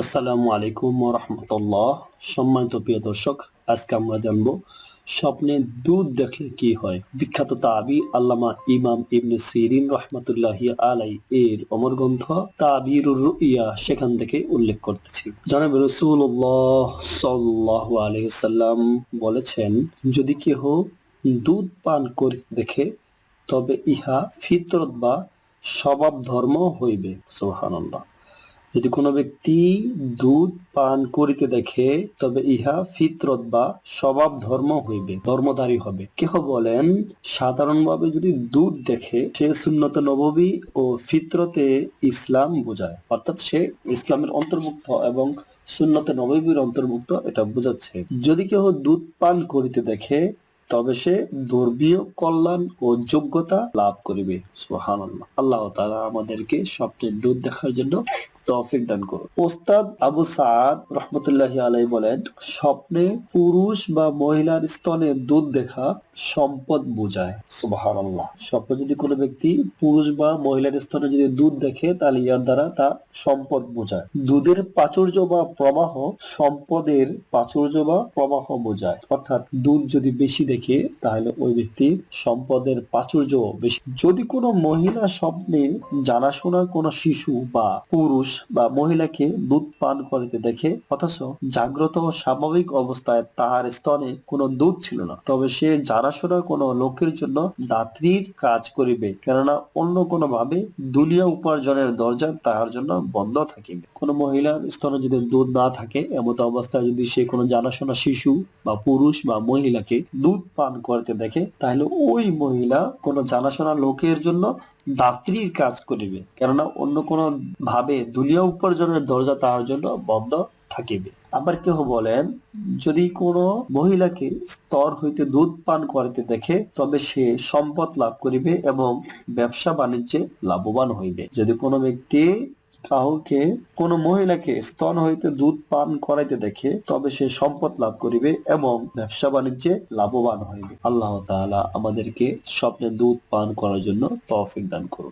আসসালামু আলাইকুম রহমতুল্লাহ। সম্মানিত প্রিয় দর্শক, আজকে আমরা জানব স্বপ্নে দুধ দেখলে কি হয়? বিখ্যাত তাবি আল্লামা ইমাম ইবনে সিরিন রহমতুল্লাহি আলাই এর অমর গ্রন্থ তাবিরুর রুইয়া সেখান থেকে উল্লেখ করতেছি। জানাবে রসুল্লাহ সাল্লাহ আলহিসাল্লাম বলেছেন, যদি কেহ দুধ পান করে দেখে, তবে ইহা ফিতরত বা স্বভাব ধর্ম হইবে। সোহানাল্লাহ যদি কোনো ব্যক্তি দুধ পান করিতে দেখে, তবে ইহা ফিতরত বা স্বভাব ধর্ম হইবে, ধর্মধারী হবে। কেহ বলেন, সাধারণভাবে যদি দুধ দেখে, সে সুন্নত নববী ও ফিতরতে ইসলাম বোঝায়। অর্থাৎ সে ইসলামের অন্তর্ভুক্ত এবং সুন্নতে নববীর অন্তর্ভুক্ত এটা বোঝাচ্ছে। যদি কেহ দুধ পান করিতে দেখে, তবে সে ধর্মীয় কল্যাণ ও যোগ্যতা লাভ করিবে। সুবহানাল্লাহ। আল্লাহ তাআলা আমাদেরকে স্বপ্নের দুধ দেখার জন্য তৌফিক দান করুন। ওস্তাদ আবু সাদ রহমতুল্লাহ আলাই বলেন, স্বপ্নে পুরুষ বা মহিলার স্তনে দুধ দেখা সম্পদ বোঝায়। সুবহানাল্লাহ। স্বপ্নে যদি কোনো ব্যক্তি পুরুষ বা মহিলার স্তনে যদি দুধ দেখে, তাহলে ইয়ার দ্বারা তা সম্পদ বোঝায়। দুধের প্রাচুর্য বা প্রবাহ সম্পদের প্রাচুর্য বা প্রবাহ বোঝায়। অর্থাৎ দুধ যদি বেশি দেখে, তাহলে ওই ব্যক্তির সম্পদের প্রাচুর্য বেশি। যদি কোনো মহিলা স্বপ্নে জানাশোনা কোনো শিশু বা পুরুষ বা মহিলাকে দুধ পান করিতে দেখে, অথচ জাগ্রত ও স্বাভাবিক অবস্থায় তাহার স্তনে কোনো দুধ ছিল না। তবে সে জানাশোনা কোনো লোকের জন্য দাত্রীর কাজ করিবে, কেননা অন্য কোনো ভাবে দুলিয়া উপার্জনের দরজা তাহার জন্য বন্ধ থাকিবে। কোনো মহিলার স্তনে যদি দুধ না থাকে, এমত অবস্থায় যদি সে কোনো জানাশোনা শিশু বা পুরুষ বা মহিলাকে দুধ পান করতে দেখে, তাহলে ওই মহিলা কোনো জানাশোনা লোকের জন্য দাত্রীর কাজ করিবে। কেননা অন্য কোনো ভাবে দুলিয়া উপার্জনের দরজা তাহার জন্য বন্ধ থাকিবে। আবার কেহ বলেন, যদি কোনো মহিলাকে স্তর হইতে দুধ পান করিতে দেখে, তবে সে সম্পদ লাভ করিবে এবং ব্যবসা বাণিজ্যে লাভবান হইবে। যদি কোনো ব্যক্তি কাউকে, কোনো মহিলাকে স্তন হইতে দুধ পান করাইতে দেখে, তবে সে সম্পদ লাভ করিবে এবং ব্যবসা বাণিজ্যে লাভবান হইবে। আল্লাহ তাআলা আমাদেরকে স্বপ্নে দুধ পান করার জন্য তৌফিক দান করুন।